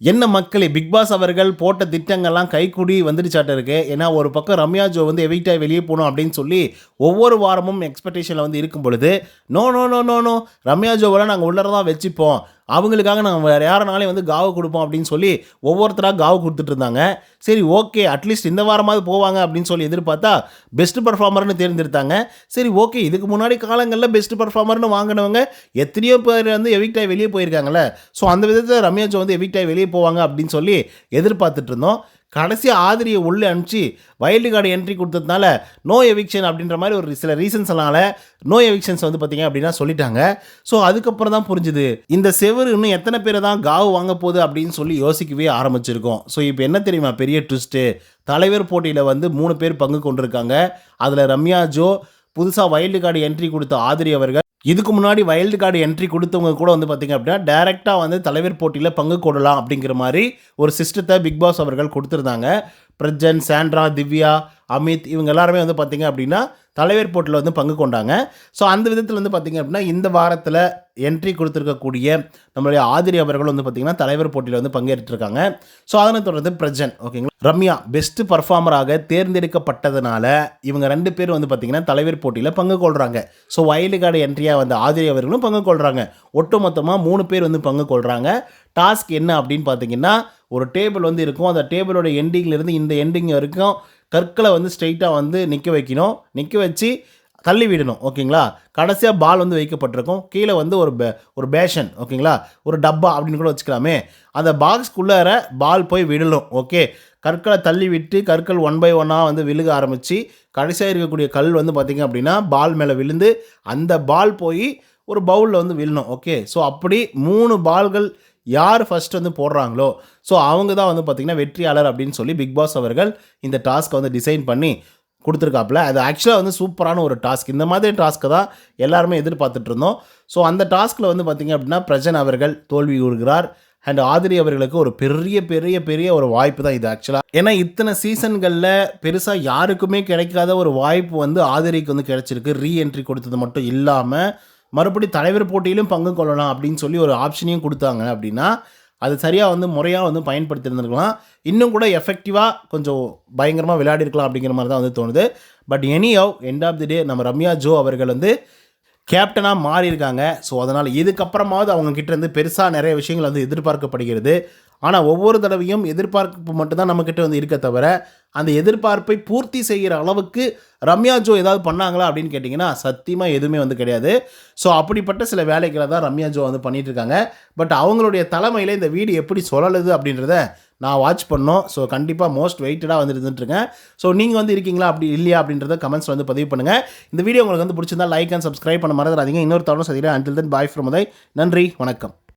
என்ன மக்களே big pass அவர்கள் போட்ட திட்டங்கள்லாம் கைக்கூடி வந்துடுச்சாட்ட இருக்கு. ஏன்னா ஒரு பக்கம் ரம்யா ஜோ வந்து எவிக்ட் வெளியே போகணும் அப்படின்னு சொல்லி ஒவ்வொரு வாரமும் எக்ஸ்பெக்டேஷனில் வந்து இருக்கும் பொழுது no no no no no Ramya ஜோவெல்லாம் நாங்கள் உள்ளார தான் வச்சுப்போம். அவங்களுக்காக நாங்கள் வேறு யாருனாலையும் வந்து காவு கொடுப்போம் அப்படின்னு சொல்லி ஒவ்வொருத்தராக காவு கொடுத்துட்டு இருந்தாங்க சரி ஓகே அட்லீஸ்ட் இந்த வாரமாவது போவாங்க அப்படின்னு சொல்லி எதிர்பார்த்தா பெஸ்ட் பர்ஃபார்மர்னு தேர்ந்தெடுத்தாங்க. சரி ஓகே இதுக்கு முன்னாடி காலங்களில் பெஸ்ட் பர்ஃபார்மர்னு வாங்கினவங்க எத்தனையோ பேர் வந்து எவிக்டாய் வெளியே போயிருக்காங்கல்ல. ஸோ அந்த விதத்தில் ரம்யாஜோ வந்து எவிக்டாய் வெளியே போவாங்க அப்படின்னு சொல்லி எதிர்பார்த்துட்டு இருந்தோம் கடைசியாக ஆதிரியை உள்ளே அனுப்பிச்சு வைல்டு கார்டு என்ட்ரி கொடுத்ததுனால நோ எவிக்ஷன் அப்படின்ற மாதிரி ஒரு சில ரீசன்ஸ்னால நோ எவிக்ஷன்ஸ் வந்து பார்த்தீங்க அப்படின்னா சொல்லிட்டாங்க. ஸோ அதுக்கப்புறம் தான் புரிஞ்சுது. இந்த செவரு இன்னும் எத்தனை பேரை தான் காவு வாங்க போகுது அப்படின்னு சொல்லி யோசிக்கவே ஆரம்பிச்சிருக்கோம். ஸோ இப்போ என்ன தெரியுமா? பெரிய ட்விஸ்ட்டு தலைவர் போட்டியில் வந்து மூணு பேர் பங்கு கொண்டிருக்காங்க. அதில் ரம்யா ஜோ புதுசாக வைல்டு கார்டு என்ட்ரி கொடுத்த ஆதிரி அவர்கள். இதுக்கு முன்னாடி வைல்டு கார்டு என்ட்ரி கொடுத்தவங்க கூட வந்து பார்த்திங்க அப்படின்னா டேரெக்டாக வந்து தலைவர் போட்டியில் பங்கு கொள்ளலாம் அப்படிங்கிற மாதிரி ஒரு சிஸ்டத்தை பிக் பாஸ் அவர்கள் கொடுத்துருந்தாங்க. பிரஜன் சாண்ட்ரா திவ்யா அமித் இவங்க எல்லாருமே வந்து பார்த்திங்க அப்படின்னா தலைவர் போட்டியில் வந்து பங்கு கொண்டாங்க. ஸோ அந்த விதத்தில் வந்து பார்த்திங்க அப்படின்னா இந்த வாரத்தில் என்ட்ரி கொடுத்துருக்கக்கூடிய நம்மளுடைய ஆதிரி அவர்கள் வந்து பார்த்திங்கன்னா தலைவர் போட்டியில் வந்து பங்கேற்றிருக்காங்க. ஸோ அதனை தொடர்ந்து பிரஜன் ஓகேங்களா ரம்யா பெஸ்ட்டு பர்ஃபார்மராக தேர்ந்தெடுக்கப்பட்டதுனால இவங்க ரெண்டு பேரும் வந்து பார்த்திங்கன்னா தலைவர் போட்டியில் பங்கு கொள்கிறாங்க ஸோ வைல்டு கார்டு என்ட்ரியாக வந்த ஆதிரி அவர்களும் பங்கு கொள்கிறாங்க ஒட்டுமொத்தமாக மூணு பேர் வந்து பங்கு கொள்கிறாங்க டாஸ்க் என்ன அப்படின்னு பார்த்தீங்கன்னா ஒரு டேபிள் வந்து இருக்கும். அந்த டேபிளோட எண்டிங்லேருந்து இந்த எண்டிங் வரைக்கும் கற்களை வந்து ஸ்ட்ரெயிட்டாக வந்து நிற்க வைக்கணும். நிற்க வச்சு தள்ளி விடணும். ஓகேங்களா? கடைசியாக பால் வந்து வைக்கப்பட்டிருக்கும். கீழே வந்து ஒரு பே ஒரு பேஷன் ஓகேங்களா? ஒரு டப்பா அப்படின்னு கூட வச்சுக்கலாமே. அந்த பாக்ஸ்க்குள்ளார பால் போய் விடணும். ஓகே? கற்களை தள்ளி விட்டு கற்கள் ஒன் பை ஒன்னாக வந்து விழுக ஆரம்பித்து கடைசியாக இருக்கக்கூடிய கல் வந்து பார்த்திங்க அப்படின்னா பால் மேலே விழுந்து அந்த பால் போய் ஒரு பவுலில் வந்து விழணும் ஓகே ஸோ அப்படி மூணு பால்கள் யார் ஃபஸ்ட் வந்து போடுறாங்களோ ஸோ அவங்க தான் வந்து பார்த்திங்கன்னா வெற்றியாளர் அப்படின்னு சொல்லி பிக் பாஸ் அவர்கள் இந்த டாஸ்க்கை வந்து டிசைன் பண்ணி கொடுத்துருக்காப்புல. அது ஆக்சுவலாக வந்து சூப்பரான ஒரு டாஸ்க் இந்த மாதிரி டாஸ்க்கை தான் எல்லாருமே எதிர்பார்த்துட்டு இருந்தோம். ஸோ அந்த டாஸ்கில் வந்து பார்த்திங்க அப்படின்னா பிரஜன் அவர்கள் தோல்வி கூறுகிறார். அண்ட் ஆதிரி அவர்களுக்கு ஒரு பெரிய பெரிய பெரிய ஒரு வாய்ப்பு தான் இது ஆக்சுவலாக ஏன்னா இத்தனை சீசன்களில் பெருசாக யாருக்குமே கிடைக்காத ஒரு வாய்ப்பு வந்து ஆதிரிக்கு வந்து கிடைச்சிருக்கு. ரீஎன்ட்ரி கொடுத்தது மட்டும் இல்லாமல் மறுபடி தலைவர் போட்டியிலும் பங்கு கொள்ளலாம் அப்படின்னு சொல்லி ஒரு ஆப்ஷனையும் கொடுத்தாங்க அப்படின்னா அது சரியாக வந்து முறையாக வந்து பயன்படுத்தியிருந்துருக்கலாம். இன்னும் கூட எஃபெக்டிவாக கொஞ்சம் பயங்கரமாக விளையாடிருக்கலாம் அப்படிங்கிற மாதிரி தான் வந்து தோணுது. But anyhow end of the day நம்ம ரம்யா ஜோ அவர்கள் வந்து கேப்டனாக மாறியிருக்காங்க. ஸோ அதனால் இதுக்கப்புறமாவது அவங்க இருந்து பெருசாக நிறைய விஷயங்கள் வந்து எதிர்பார்க்கப்படுகிறது. ஆனால் ஒவ்வொரு தடவையும் எதிர்பார்ப்பு மட்டும்தான் நம்மக்கிட்ட வந்து இருக்க தவிர அந்த எதிர்பார்ப்பை பூர்த்தி செய்கிற அளவுக்கு ரம்யா ஜோ ஏதாவது பண்ணாங்களா அப்படின்னு கேட்டிங்கன்னா சத்தியமாக எதுவுமே வந்து கிடையாது. ஸோ அப்படிப்பட்ட சில வேலைகளை தான் ரம்யா ஜோ வந்து பண்ணிகிட்டு இருக்காங்க. பட் அவங்களுடைய தலைமையில் இந்த வீடு எப்படி சொல்லலுது அப்படின்றத நான் வாட்ச் பண்ணோம். ஸோ கண்டிப்பாக மோஸ்ட் வெயிட்டடாக வந்து இருந்துட்டுருக்கேன் ஸோ நீங்கள் வந்து இருக்கீங்களா அப்படி இல்லையா அப்படின்றத கமெண்ட்ஸ் வந்து பதிவு பண்ணுங்கள் இந்த வீடியோ உங்களுக்கு வந்து பிடிச்சிருந்தா லைக் அண்ட் சப்ஸ்கிரைப் பண்ண மறந்துடாதீங்க. இன்னொரு தவறும் சதிக்கிறேன் அண்டில் தென் பாய் ஃப்ரம் நன்றி. வணக்கம்.